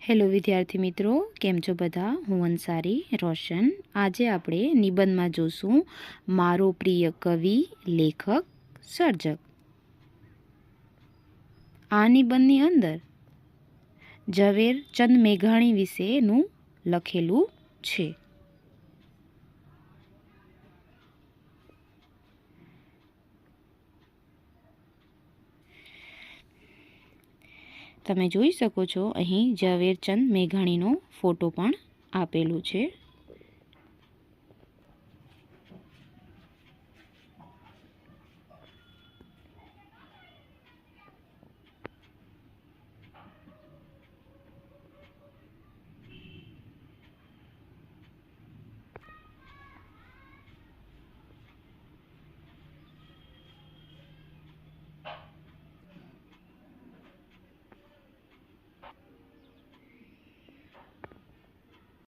Hello વિદ્યાર્થી મિત્રો, કેમ છો બધા? હું અંસારી, રોશન. આજે આપણે નિબંધમાં જોશું, મારો પ્રિય કવિ, લેખક, સર્જક. આ નિબંધની અંદર ઝવેરચંદ મેઘાણી વિશેનું લખેલું છે. તમે જોઈ શકો છો અહીં ઝવેરચંદ મેઘાણીનો ફોટો પણ આપેલો છે.